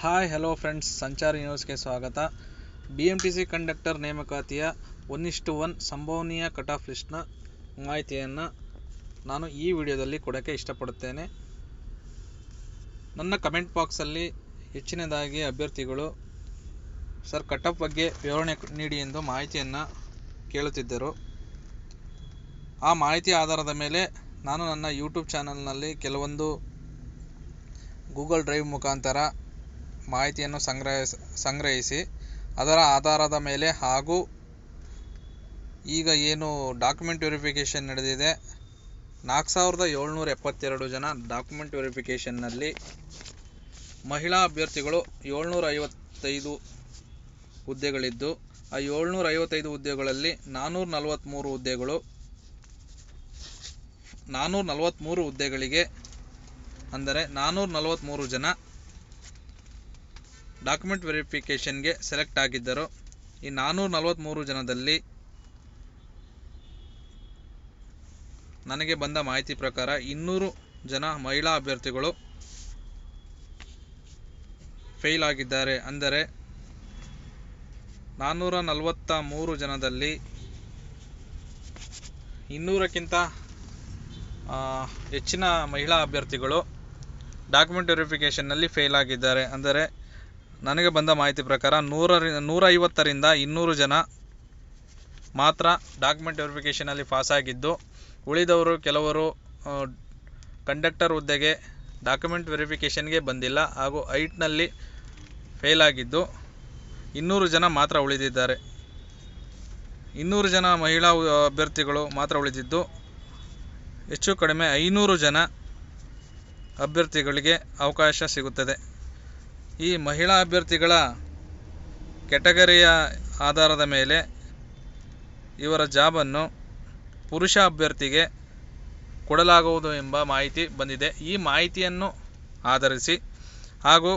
Hi hello friends ಸಂಚಾರ ನ್ಯೂಸ್ಗೆ ಸ್ವಾಗತ. B M T C conductor ನೇಮಕಾತಿಯ one ಇಷ್ಟು ಒನ್ ಸಂಭವನೀಯ ಕಟ್ ಆಫ್ ಲಿಸ್ಟ್ನ ಮಾಹಿತಿಯನ್ನು ನಾನು ಈ ವಿಡಿಯೋದಲ್ಲಿ ಕೊಡೋಕ್ಕೆ ಇಷ್ಟಪಡುತ್ತೇನೆ. ನನ್ನ ಕಮೆಂಟ್ ಬಾಕ್ಸಲ್ಲಿ ಹೆಚ್ಚಿನದಾಗಿ ಅಭ್ಯರ್ಥಿಗಳು ಸರ್ ಕಟ್ ಆಫ್ ಬಗ್ಗೆ ವಿವರಣೆ ನೀಡಿ ಎಂದು ಮಾಹಿತಿಯನ್ನು ಕೇಳುತ್ತಿದ್ದರು. ಆ ಮಾಹಿತಿ ಆಧಾರದ ಮೇಲೆ ನಾನು ನನ್ನ ಯೂಟ್ಯೂಬ್ ಚಾನಲ್ನಲ್ಲಿ ಕೆಲವೊಂದು ಗೂಗಲ್ ಡ್ರೈವ್ ಮುಖಾಂತರ ಮಾಹಿತಿಯನ್ನು ಸಂಗ್ರಹಿಸ ಸಂಗ್ರಹಿಸಿ ಅದರ ಆಧಾರದ ಮೇಲೆ ಹಾಗೂ ಈಗ ಏನು ಡಾಕ್ಯುಮೆಂಟ್ ವೆರಿಫಿಕೇಷನ್ ನಡೆದಿದೆ. ನಾಲ್ಕು ಸಾವಿರದ ಏಳ್ನೂರ ಎಪ್ಪತ್ತೆರಡು ಜನ ಡಾಕ್ಯುಮೆಂಟ್ ವೆರಿಫಿಕೇಷನ್ನಲ್ಲಿ ಮಹಿಳಾ ಅಭ್ಯರ್ಥಿಗಳು ಏಳ್ನೂರ ಐವತ್ತೈದು ಹುದ್ದೆಗಳಿದ್ದು, ಆ ಏಳ್ನೂರ ಐವತ್ತೈದು ಹುದ್ದೆಗಳಲ್ಲಿ ನಾನ್ನೂರ ನಲವತ್ತ್ಮೂರು ಹುದ್ದೆಗಳು ನಾನ್ನೂರ ನಲವತ್ತ್ಮೂರು ಹುದ್ದೆಗಳಿಗೆ ಅಂದರೆ ನಾನ್ನೂರ ನಲವತ್ತ್ಮೂರು ಜನ ಡಾಕ್ಯುಮೆಂಟ್ ವೆರಿಫಿಕೇಷನ್ಗೆ ಸೆಲೆಕ್ಟ್ ಆಗಿದ್ದರು. ಈ ನಾನ್ನೂರ ನಲವತ್ತ್ಮೂರು ಜನದಲ್ಲಿ ನನಗೆ ಬಂದ ಮಾಹಿತಿ ಪ್ರಕಾರ ಇನ್ನೂರು ಜನ ಮಹಿಳಾ ಅಭ್ಯರ್ಥಿಗಳು ಫೇಲ್ ಆಗಿದ್ದಾರೆ. ಅಂದರೆ ನಾನ್ನೂರ ನಲವತ್ತ ಮೂರು ಜನದಲ್ಲಿ ಇನ್ನೂರಕ್ಕಿಂತ ಹೆಚ್ಚಿನ ಮಹಿಳಾ ಅಭ್ಯರ್ಥಿಗಳು ಡಾಕ್ಯುಮೆಂಟ್ ವೆರಿಫಿಕೇಷನ್ನಲ್ಲಿ ಫೇಲ್ ಆಗಿದ್ದಾರೆ. ಅಂದರೆ ನನಗೆ ಬಂದ ಮಾಹಿತಿ ಪ್ರಕಾರ ನೂರ ಐವತ್ತರಿಂದ ಇನ್ನೂರು ಜನ ಮಾತ್ರ ಡಾಕ್ಯುಮೆಂಟ್ ವೆರಿಫಿಕೇಷನಲ್ಲಿ ಪಾಸಾಗಿದ್ದು ಉಳಿದವರು ಕೆಲವರು ಕಂಡಕ್ಟರ್ ಹುದ್ದೆಗೆ ಡಾಕ್ಯುಮೆಂಟ್ ವೆರಿಫಿಕೇಷನ್ಗೆ ಬಂದಿಲ್ಲ ಹಾಗೂ ಐಟ್ನಲ್ಲಿ ಫೇಲ್ ಆಗಿದ್ದು, ಇನ್ನೂರು ಜನ ಮಾತ್ರ ಉಳಿದಿದ್ದಾರೆ. ಇನ್ನೂರು ಜನ ಮಹಿಳಾ ಅಭ್ಯರ್ಥಿಗಳು ಮಾತ್ರ ಉಳಿದಿದ್ದು, ಹೆಚ್ಚು ಕಡಿಮೆ ಐನೂರು ಜನ ಅಭ್ಯರ್ಥಿಗಳಿಗೆ ಅವಕಾಶ ಸಿಗುತ್ತದೆ. ಈ ಮಹಿಳಾ ಅಭ್ಯರ್ಥಿಗಳ ಕೆಟಗರಿಯ ಆಧಾರದ ಮೇಲೆ ಇವರ ಜಾಬನ್ನು ಪುರುಷ ಅಭ್ಯರ್ಥಿಗೆ ಕೊಡಲಾಗುವುದು ಎಂಬ ಮಾಹಿತಿ ಬಂದಿದೆ. ಈ ಮಾಹಿತಿಯನ್ನು ಆಧರಿಸಿ ಹಾಗೂ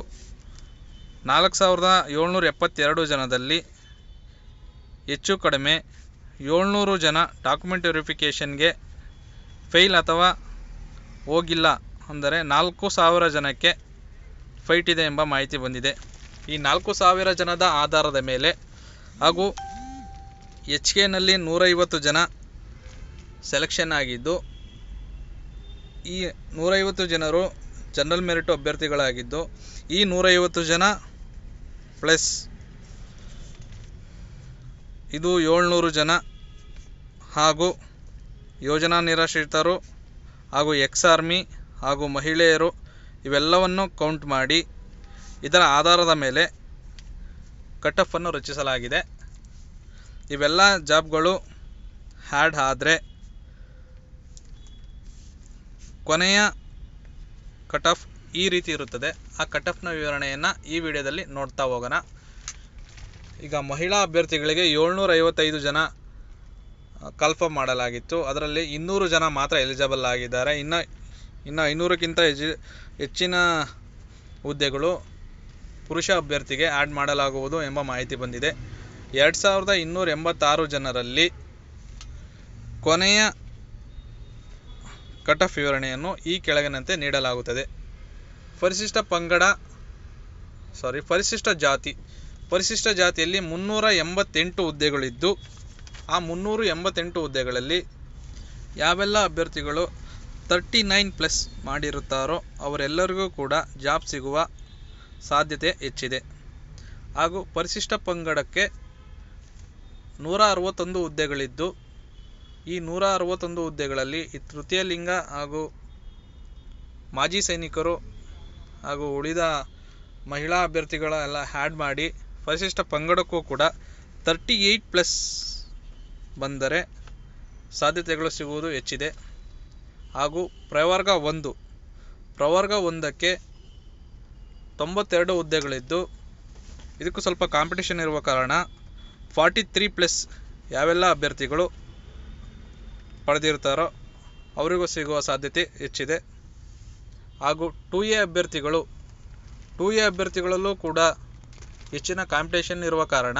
ನಾಲ್ಕು ಸಾವಿರದ ಏಳ್ನೂರ ಎಪ್ಪತ್ತೆರಡು ಜನದಲ್ಲಿ ಹೆಚ್ಚು ಕಡಿಮೆ ಏಳ್ನೂರು ಜನ ಡಾಕ್ಯುಮೆಂಟ್ ವೆರಿಫಿಕೇಷನ್ಗೆ ಫೇಲ್ ಅಥವಾ ಹೋಗಿಲ್ಲ ಅಂದರೆ ನಾಲ್ಕು ಸಾವಿರ ಜನಕ್ಕೆ ಫೈಟ್ ಇದೆ ಎಂಬ ಮಾಹಿತಿ ಬಂದಿದೆ. ಈ ನಾಲ್ಕು ಸಾವಿರ ಜನದ ಆಧಾರದ ಮೇಲೆ ಹಾಗೂ ಎಚ್ ಕೆನಲ್ಲಿ ನೂರೈವತ್ತು ಜನ ಸೆಲೆಕ್ಷನ್ ಆಗಿದ್ದು, ಈ ನೂರೈವತ್ತು ಜನರು ಜನರಲ್ ಮೆರಿಟ್ ಅಭ್ಯರ್ಥಿಗಳಾಗಿದ್ದು, ಈ ನೂರೈವತ್ತು ಜನ ಪ್ಲಸ್ ಇದು ಏಳ್ನೂರು ಜನ ಹಾಗೂ ಯೋಜನಾ ನಿರಾಶ್ರಿತರು ಹಾಗೂ ಎಕ್ಸ್ ಆರ್ಮಿ ಹಾಗೂ ಮಹಿಳೆಯರು ಇವೆಲ್ಲವನ್ನು ಕೌಂಟ್ ಮಾಡಿ ಇದರ ಆಧಾರದ ಮೇಲೆ ಕಟ್ ಆಫನ್ನು ರಚಿಸಲಾಗಿದೆ. ಇವೆಲ್ಲ ಜಾಬ್ಗಳು ಹ್ಯಾಡ್ ಆದರೆ ಕೊನೆಯ ಕಟ್ ಆಫ್ ಈ ರೀತಿ ಇರುತ್ತದೆ. ಆ ಕಟ್ ಆಫ್ನ ವಿವರಣೆಯನ್ನು ಈ ವಿಡಿಯೋದಲ್ಲಿ ನೋಡ್ತಾ ಹೋಗೋಣ. ಈಗ ಮಹಿಳಾ ಅಭ್ಯರ್ಥಿಗಳಿಗೆ ಏಳ್ನೂರ ಐವತ್ತೈದು ಜನ ಕನ್ಫರ್ಮ್ ಮಾಡಲಾಗಿತ್ತು. ಅದರಲ್ಲಿ ಇನ್ನೂರು ಜನ ಮಾತ್ರ ಎಲಿಜಿಬಲ್ ಆಗಿದ್ದಾರೆ. ಇನ್ನು ಇನ್ನು ಐನೂರಕ್ಕಿಂತ ಹೆಚ್ಚು ಹೆಚ್ಚಿನ ಹುದ್ದೆಗಳು ಪುರುಷ ಅಭ್ಯರ್ಥಿಗೆ ಆ್ಯಡ್ ಮಾಡಲಾಗುವುದು ಎಂಬ ಮಾಹಿತಿ ಬಂದಿದೆ. ಎರಡು ಸಾವಿರದ ಇನ್ನೂರ ಎಂಬತ್ತಾರು ಜನರಲ್ಲಿ ಕೊನೆಯ ಕಟ್ ಆಫ್ ವಿವರಣೆಯನ್ನು ಈ ಕೆಳಗಿನಂತೆ ನೀಡಲಾಗುತ್ತದೆ. ಪರಿಶಿಷ್ಟ ಪಂಗಡ ಸಾರಿ ಪರಿಶಿಷ್ಟ ಜಾತಿ. ಪರಿಶಿಷ್ಟ ಜಾತಿಯಲ್ಲಿ ಮುನ್ನೂರ ಎಂಬತ್ತೆಂಟು ಹುದ್ದೆಗಳಿದ್ದು, ಆ ಮುನ್ನೂರು ಎಂಬತ್ತೆಂಟು ಹುದ್ದೆಗಳಲ್ಲಿ ಯಾವೆಲ್ಲ ಅಭ್ಯರ್ಥಿಗಳು ತರ್ಟಿ ನೈನ್ ಪ್ಲಸ್ ಮಾಡಿರುತ್ತಾರೋ ಅವರೆಲ್ಲರಿಗೂ ಕೂಡ ಜಾಬ್ ಸಿಗುವ ಸಾಧ್ಯತೆ ಹೆಚ್ಚಿದೆ. ಹಾಗೂ ಪರಿಶಿಷ್ಟ ಪಂಗಡಕ್ಕೆ ನೂರ ಅರವತ್ತೊಂದು ಹುದ್ದೆಗಳಿದ್ದು, ಈ ನೂರ ಅರವತ್ತೊಂದು ಹುದ್ದೆಗಳಲ್ಲಿ ತೃತೀಯ ಲಿಂಗ ಹಾಗೂ ಮಾಜಿ ಸೈನಿಕರು ಹಾಗೂ ಉಳಿದ ಮಹಿಳಾ ಅಭ್ಯರ್ಥಿಗಳ ಎಲ್ಲ ಹ್ಯಾಡ್ ಮಾಡಿ ಪರಿಶಿಷ್ಟ ಪಂಗಡಕ್ಕೂ ಕೂಡ ತರ್ಟಿ ಏಯ್ಟ್ ಪ್ಲಸ್ ಬಂದರೆ ಸಾಧ್ಯತೆಗಳು ಸಿಗುವುದು ಹೆಚ್ಚಿದೆ. ಹಾಗೂ ಪ್ರವರ್ಗ ಒಂದು. ಪ್ರವರ್ಗ ಒಂದಕ್ಕೆ ತೊಂಬತ್ತೆರಡು ಹುದ್ದೆಗಳಿದ್ದು, ಇದಕ್ಕೂ ಸ್ವಲ್ಪ ಕಾಂಪಿಟೇಷನ್ ಇರುವ ಕಾರಣ ಫಾರ್ಟಿ ತ್ರೀ ಪ್ಲಸ್ ಯಾವೆಲ್ಲ ಅಭ್ಯರ್ಥಿಗಳು ಪಡೆದಿರ್ತಾರೋ ಅವರಿಗೂ ಸಿಗುವ ಸಾಧ್ಯತೆ ಹೆಚ್ಚಿದೆ. ಹಾಗೂ ಟು ಎ ಅಭ್ಯರ್ಥಿಗಳು ಟು ಎ ಅಭ್ಯರ್ಥಿಗಳಲ್ಲೂ ಕೂಡ ಹೆಚ್ಚಿನ ಕಾಂಪಿಟೇಷನ್ ಇರುವ ಕಾರಣ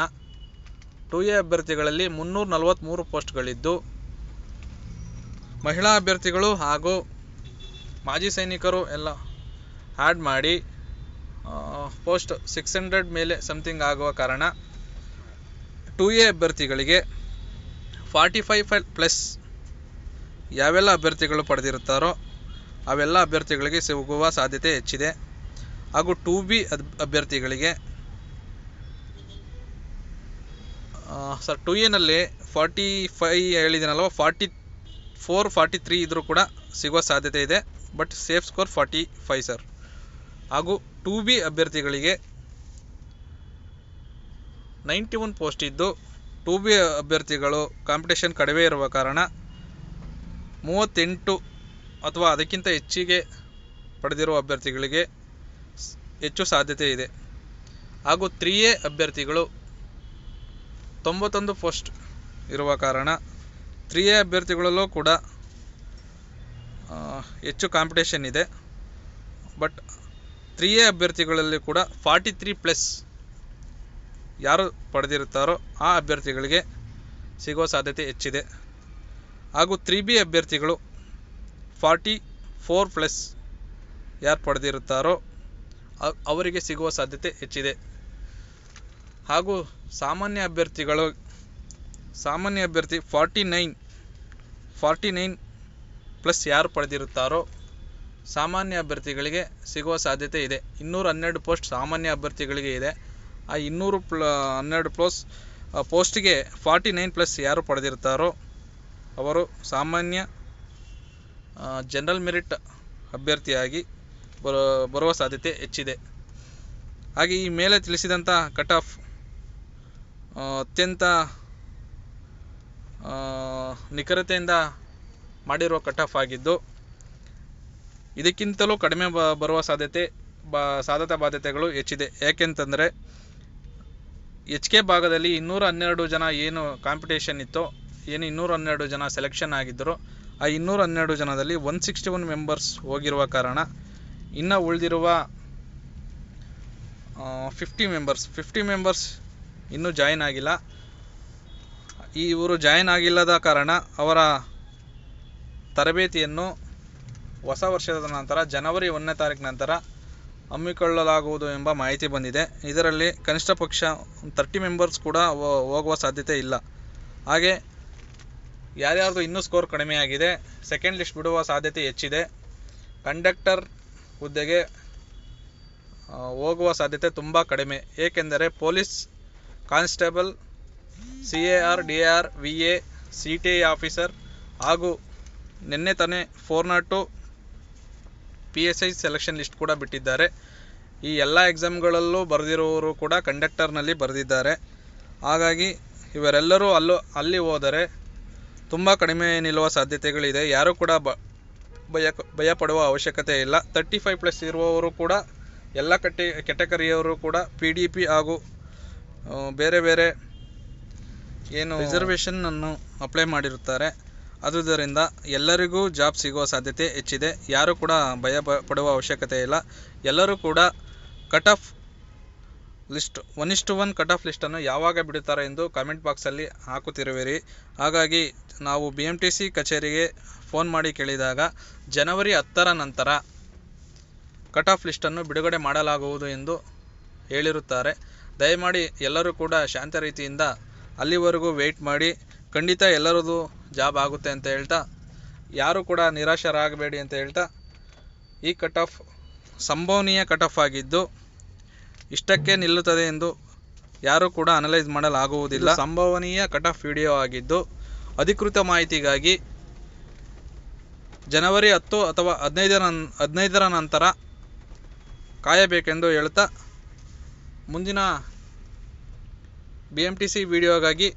ಟು ಎ ಅಭ್ಯರ್ಥಿಗಳಲ್ಲಿ ಮುನ್ನೂರ ನಲವತ್ತ್ಮೂರು ಪೋಸ್ಟ್ಗಳಿದ್ದು ಮಹಿಳಾ ಅಭ್ಯರ್ಥಿಗಳು ಹಾಗೂ ಮಾಜಿ ಸೈನಿಕರು ಎಲ್ಲ ಆ್ಯಡ್ ಮಾಡಿ ಪೋಸ್ಟ್ ಸಿಕ್ಸ್ ಹಂಡ್ರೆಡ್ ಮೇಲೆ ಸಮಥಿಂಗ್ ಆಗುವ ಕಾರಣ ಟು ಎ ಅಭ್ಯರ್ಥಿಗಳಿಗೆ ಫಾರ್ಟಿ ಫೈವ್ ಫೈವ್ ಪ್ಲಸ್ ಯಾವೆಲ್ಲ ಅಭ್ಯರ್ಥಿಗಳು ಪಡೆದಿರುತ್ತಾರೋ ಅವೆಲ್ಲ ಅಭ್ಯರ್ಥಿಗಳಿಗೆ ಸಿಗುವ ಸಾಧ್ಯತೆ ಹೆಚ್ಚಿದೆ. ಹಾಗೂ ಟು ಬಿ ಅಭ್ಯರ್ಥಿಗಳಿಗೆ ಸರ್ ಟು ಎನಲ್ಲಿ ಫಾರ್ಟಿ ಫೈ ಹೇಳಿದ್ದೀನಲ್ವ ಫಾರ್ಟಿ ಫೋರ್ ಫಾರ್ಟಿ ತ್ರೀ ಇದ್ದರೂ ಕೂಡ ಸಿಗೋ ಸಾಧ್ಯತೆ ಇದೆ but safe score forty five sir ಹಾಗೂ ಟು ಬಿ ಅಭ್ಯರ್ಥಿಗಳಿಗೆ ನೈಂಟಿ ಒನ್ ಪೋಸ್ಟ್ ಇದ್ದು ಟು ಬಿ ಅಭ್ಯರ್ಥಿಗಳು ಕಾಂಪಿಟೇಷನ್ ಕಡಿಮೆ ಇರುವ ಕಾರಣ ಮೂವತ್ತೆಂಟು ಅಥವಾ ಅದಕ್ಕಿಂತ ಹೆಚ್ಚಿಗೆ ಪಡೆದಿರುವ ಅಭ್ಯರ್ಥಿಗಳಿಗೆ ಹೆಚ್ಚು ಸಾಧ್ಯತೆ ಇದೆ. ಹಾಗೂ ತ್ರೀ ಎ ಅಭ್ಯರ್ಥಿಗಳು ತೊಂಬತ್ತೊಂದು ಪೋಸ್ಟ್ ಇರುವ ಕಾರಣ ತ್ರೀ ಎ ಅಭ್ಯರ್ಥಿಗಳಲ್ಲೂ ಕೂಡ ಹೆಚ್ಚು ಕಾಂಪಿಟೇಷನ್ ಇದೆ. ಬಟ್ ತ್ರೀ ಎ ಅಭ್ಯರ್ಥಿಗಳಲ್ಲಿ ಕೂಡ ಫಾರ್ಟಿ ತ್ರೀ ಪ್ಲಸ್ ಯಾರು ಪಡೆದಿರುತ್ತಾರೋ ಆ ಅಭ್ಯರ್ಥಿಗಳಿಗೆ ಸಿಗೋ ಸಾಧ್ಯತೆ ಹೆಚ್ಚಿದೆ. ಹಾಗೂ ತ್ರೀ ಬಿ ಅಭ್ಯರ್ಥಿಗಳು ಫಾರ್ಟಿ ಫೋರ್ ಪ್ಲಸ್ ಯಾರು ಪಡೆದಿರುತ್ತಾರೋ ಅವರಿಗೆ ಸಿಗುವ ಸಾಧ್ಯತೆ ಹೆಚ್ಚಿದೆ. ಹಾಗೂ ಸಾಮಾನ್ಯ ಅಭ್ಯರ್ಥಿಗಳು ಸಾಮಾನ್ಯ ಅಭ್ಯರ್ಥಿ forty nine forty nine plus ಯಾರು ಪಡೆದಿರುತ್ತಾರೋ ಸಾಮಾನ್ಯ ಅಭ್ಯರ್ಥಿಗಳಿಗೆ ಸಿಗುವ ಸಾಧ್ಯತೆ ಇದೆ. ಇನ್ನೂರ ಹನ್ನೆರಡು ಪೋಸ್ಟ್ ಸಾಮಾನ್ಯ ಅಭ್ಯರ್ಥಿಗಳಿಗೆ ಇದೆ. ಆ ಇನ್ನೂರು ಪ್ಲ ಹನ್ನೆರಡು ಪ್ಲಸ್ ಪೋಸ್ಟಿಗೆ ಫಾರ್ಟಿ ನೈನ್ ಪ್ಲಸ್ ಯಾರು ಪಡೆದಿರ್ತಾರೋ ಅವರು ಸಾಮಾನ್ಯ ಜನರಲ್ ಮೆರಿಟ್ ಅಭ್ಯರ್ಥಿಯಾಗಿ ಬರೋ ಬರುವ ಸಾಧ್ಯತೆ ಹೆಚ್ಚಿದೆ. ಹಾಗೆ ಈ ಮೇಲೆ ತಿಳಿಸಿದಂಥ ಕಟ್ ಆಫ್ ಅತ್ಯಂತ ನಿಖರತೆಯಿಂದ ಮಾಡಿರುವ ಕಟ್ ಆಫ್ ಆಗಿದ್ದು, ಇದಕ್ಕಿಂತಲೂ ಕಡಿಮೆ ಬರುವ ಸಾಧ್ಯತೆ, ಬ ಸಾಧ್ಯತಾ ಬಾಧ್ಯತೆಗಳು ಹೆಚ್ಚಿದೆ. ಯಾಕೆಂತಂದರೆ, ಎಚ್ ಕೆ ಭಾಗದಲ್ಲಿ ಇನ್ನೂರ ಹನ್ನೆರಡು ಜನ ಏನು ಕಾಂಪಿಟೇಷನ್ ಇತ್ತು, ಏನು ಇನ್ನೂರ ಹನ್ನೆರಡು ಜನ ಸೆಲೆಕ್ಷನ್ ಆಗಿದ್ದರು, ಆ ಇನ್ನೂರ ಹನ್ನೆರಡು ಜನದಲ್ಲಿ ಒನ್ ಸಿಕ್ಸ್ಟಿ ಒನ್ ಮೆಂಬರ್ಸ್ ಹೋಗಿರುವ ಕಾರಣ, ಇನ್ನು ಉಳಿದಿರುವ ಫಿಫ್ಟಿ ಮೆಂಬರ್ಸ್ ಫಿಫ್ಟಿ ಮೆಂಬರ್ಸ್ ಇನ್ನೂ ಜಾಯಿನ್ ಆಗಿಲ್ಲ. ಈ ಇವರು ಜಾಯಿನ್ ಆಗಿಲ್ಲದ ಕಾರಣ ಅವರ ತರಬೇತಿಯನ್ನು ಹೊಸ ವರ್ಷದ ನಂತರ, ಜನವರಿ ಒಂದನೇ ತಾರೀಕು ನಂತರ ಹಮ್ಮಿಕೊಳ್ಳಲಾಗುವುದು ಎಂಬ ಮಾಹಿತಿ ಬಂದಿದೆ. ಇದರಲ್ಲಿ ಕನಿಷ್ಠ ಪಕ್ಷ ತರ್ಟಿ ಮೆಂಬರ್ಸ್ ಕೂಡ ಹೋಗುವ ಸಾಧ್ಯತೆ ಇಲ್ಲ. ಹಾಗೆ ಯಾರ್ಯಾರ್ದು ಇನ್ನೂ ಸ್ಕೋರ್ ಕಡಿಮೆಯಾಗಿದೆ ಸೆಕೆಂಡ್ ಲಿಸ್ಟ್ ಬಿಡುವ ಸಾಧ್ಯತೆ ಹೆಚ್ಚಿದೆ. ಕಂಡಕ್ಟರ್ ಹುದ್ದೆಗೆ ಹೋಗುವ ಸಾಧ್ಯತೆ ತುಂಬ ಕಡಿಮೆ. ಏಕೆಂದರೆ police constable C A R D R V A C T officer ಹಾಗೂ ನಿನ್ನೆ ತಾನೇ four not two P S I selection list ಕೂಡ ಬಿಟ್ಟಿದ್ದಾರೆ. ಈ ಎಲ್ಲ ಎಕ್ಸಾಮ್ಗಳಲ್ಲೂ ಬರೆದಿರುವವರು ಕೂಡ ಕಂಡಕ್ಟರ್ನಲ್ಲಿ ಬರೆದಿದ್ದಾರೆ. ಹಾಗಾಗಿ ಇವರೆಲ್ಲರೂ ಅಲ್ಲೂ ಅಲ್ಲಿ ಹೋದರೆ ತುಂಬ ಕಡಿಮೆ ನಿಲ್ಲುವ ಸಾಧ್ಯತೆಗಳಿದೆ. ಯಾರೂ ಕೂಡ ಬ ಭಯ ಭಯಪಡುವ ಅವಶ್ಯಕತೆ ಇಲ್ಲ. ತರ್ಟಿ ಫೈವ್ ಪ್ಲಸ್ ಇರುವವರು ಕೂಡ, ಎಲ್ಲ ಕಟ್ಟಿ ಕೆಟಗರಿಯವರು ಕೂಡ ಪಿ ಡಿ ಪಿ ಹಾಗೂ ಬೇರೆ ಬೇರೆ ಏನು ರಿಸರ್ವೇಷನ್ ಅನ್ನು ಅಪ್ಲೈ ಮಾಡಿರುತ್ತಾರೆ. ಆದುದರಿಂದ ಎಲ್ಲರಿಗೂ ಜಾಬ್ ಸಿಗುವ ಸಾಧ್ಯತೆ ಹೆಚ್ಚಿದೆ. ಯಾರು ಕೂಡ ಭಯ ಪಡುವ ಅವಶ್ಯಕತೆ ಇಲ್ಲ. ಎಲ್ಲರೂ ಕೂಡ ಕಟ್ ಆಫ್ ಲಿಸ್ಟ್ ಒನ್ ಇಷ್ಟು ಒನ್ ಕಟ್ ಆಫ್ ಲಿಸ್ಟನ್ನು ಯಾವಾಗ ಬಿಡುತ್ತಾರೆ ಎಂದು ಕಾಮೆಂಟ್ ಬಾಕ್ಸಲ್ಲಿ ಹಾಕುತ್ತಿರುವಿರಿ. ಹಾಗಾಗಿ ನಾವು ಬಿ ಎಂ ಟಿ ಸಿ ಕಚೇರಿಗೆ ಫೋನ್ ಮಾಡಿ ಕೇಳಿದಾಗ ಜನವರಿ ಹತ್ತರ ನಂತರ ಕಟ್ ಆಫ್ ಲಿಸ್ಟನ್ನು ಬಿಡುಗಡೆ ಮಾಡಲಾಗುವುದು ಎಂದು ಹೇಳಿರುತ್ತಾರೆ. ದಯಮಾಡಿ ಎಲ್ಲರೂ ಕೂಡ ಶಾಂತ ರೀತಿಯಿಂದ ಅಲ್ಲಿವರೆಗೂ ವೆಯ್ಟ್ ಮಾಡಿ, ಖಂಡಿತ ಎಲ್ಲರದು ಜಾಬ್ ಆಗುತ್ತೆ ಅಂತ ಹೇಳ್ತಾ, ಯಾರು ಕೂಡ ನಿರಾಶರಾಗಬೇಡಿ ಅಂತ ಹೇಳ್ತಾ, ಈ ಕಟ್ ಆಫ್ ಸಂಭವನೀಯ ಕಟ್ ಆಫ್ ಆಗಿದ್ದು, ಇಷ್ಟಕ್ಕೆ ನಿಲ್ಲುತ್ತದೆ ಎಂದು ಯಾರೂ ಕೂಡ ಅನಲೈಸ್ ಮಾಡಲಾಗುವುದಿಲ್ಲ. ಸಂಭವನೀಯ ಕಟ್ ಆಫ್ ವಿಡಿಯೋ ಆಗಿದ್ದು, ಅಧಿಕೃತ ಮಾಹಿತಿಗಾಗಿ ಜನವರಿ ಹತ್ತು ಅಥವಾ ಹದಿನೈದರ ಹದಿನೈದರ ನಂತರ ಕಾಯಬೇಕೆಂದು ಹೇಳ್ತಾ, ಮುಂದಿನ ಬಿ ಎಂ ಟಿ ಸಿ ವಿಡಿಯೋಗಾಗಿ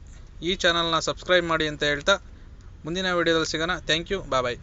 ಈ ಚಾನಲ್ನ ಸಬ್ಸ್ಕ್ರೈಬ್ ಮಾಡಿ ಅಂತ ಹೇಳ್ತಾ ಮುಂದಿನ ವಿಡಿಯೋದಲ್ಲಿ ಸಿಗೋಣ. Thank you bye